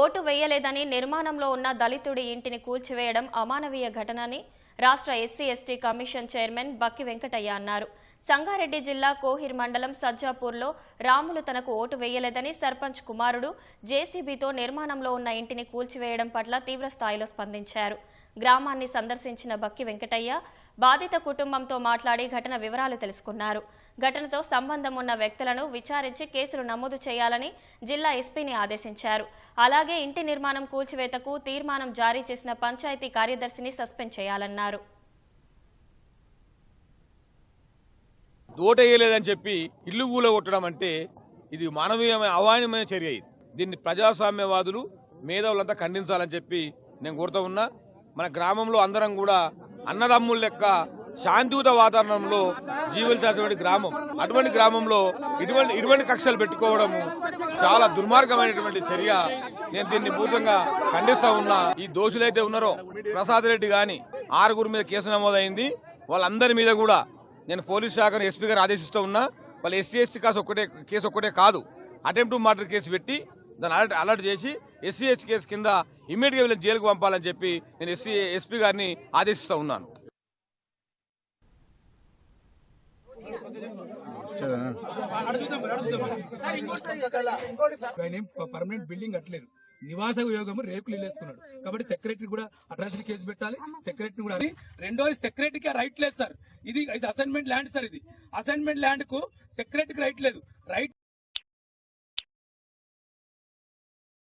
Vote వేయలేదని నిర్మాణంలో ఉన్న దళితుడి ఇంటిని కూల్చివేయడం అమానవీయ ఘటనని రాష్ట్ర SC ST commission chairman Bakki Venkataiah అన్నారు. సంగారెడ్డి జిల్లా కోహిర్ మండలం సజ్జాపూర్లో రాములు తనకు ఓటు వేయలేదని సర్పంచ్ కుమారుడు జేసీబీతో నిర్మాణంలో ఉన్న ఇంటిని కూల్చివేయడం పట్ల తీవ్ర స్థాయిలో స్పందించారు. గ్రామాన్ని సందర్శించిన బక్కి వెంకటయ్య బాధిత కుటుంబంతో మాట్లాడి ఘటన వివరాలు తెలుసుకున్నారు. ఘటనతో సంబంధం ఉన్న వ్యక్తులను విచారించి కేసులు నమోదు చేయాలని జిల్లా ఎస్పీని ఆదేశించారు. అలాగే ఇంటి నిర్మాణం కూల్చివేతకు తీర్మానం జారీ చేసిన పంచాయతీ కార్యదర్శిని సస్పెండ్ చేయాలన్నారు. దోటేయలేదని చెప్పి ఇల్లు కూలగొట్టడం అంటే ఇది మానవీయమైన అవాయనమైన చర్య ఇది. దీన్ని ప్రజాస్వామ్యవాదులు మేధావులంతా ఖండించాలని చెప్పి నేను కోరుతా ఉన్నా. మన గ్రామంలో అందరం కూడా అన్నదమ్ముల లెక్క శాంతియుత వాతావరణంలో జీవించాల్సినటువంటి గ్రామం. అటువంటి గ్రామంలో ఇటువంటి ఇటువంటి కక్షలు పెట్టుకోవడము చాలా దుర్మార్గమైనటువంటి చర్య. నేను దీన్ని పూర్తంగా ఖండిస్తా ఉన్నా. ఈ దోషులైతే ఉన్నారో ప్రసాద్ రెడ్డి గాని ఆరుగురు మీద కేసు నమోదైంది. వాళ్ళందరి మీద కూడా నేను పోలీస్ శాఖను ఎస్పీ గారు ఆదేశిస్తూ ఉన్నా. వాళ్ళు ఎస్సీ ఎస్టీ కేసు ఒక్కటే కేసు ఒక్కటే కాదు. అటెంప్ట్ మర్డర్ కేసు పెట్టి దాన్ని అలర్ట్ అలర్ట్ చేసి ఎస్సీ ఎస్టీ కేసు కింద ఇమ్మీడియట్గా వీళ్ళని జైలుకు పంపాలని చెప్పి నేను ఎస్సీ ఎస్పీ గారిని ఆదేశిస్తూ ఉన్నాను. పర్మనెంట్ బిల్డింగ్ కట్టలేదు. నివాస ఉపయోగం రేపు వేసుకున్నాడు కాబట్టి సెక్రటరీ కూడా అట్రాసిటీ కేసు పెట్టాలి. సెక్రటరీ కూడా రెండోది సెక్రటరీకి రైట్ లేదు సార్ ఇది ఇది అసైన్మెంట్ ల్యాండ్ సార్ ఇది. అసైన్మెంట్ ల్యాండ్కు సెక్రటరీకి రైట్ లేదు. రైట్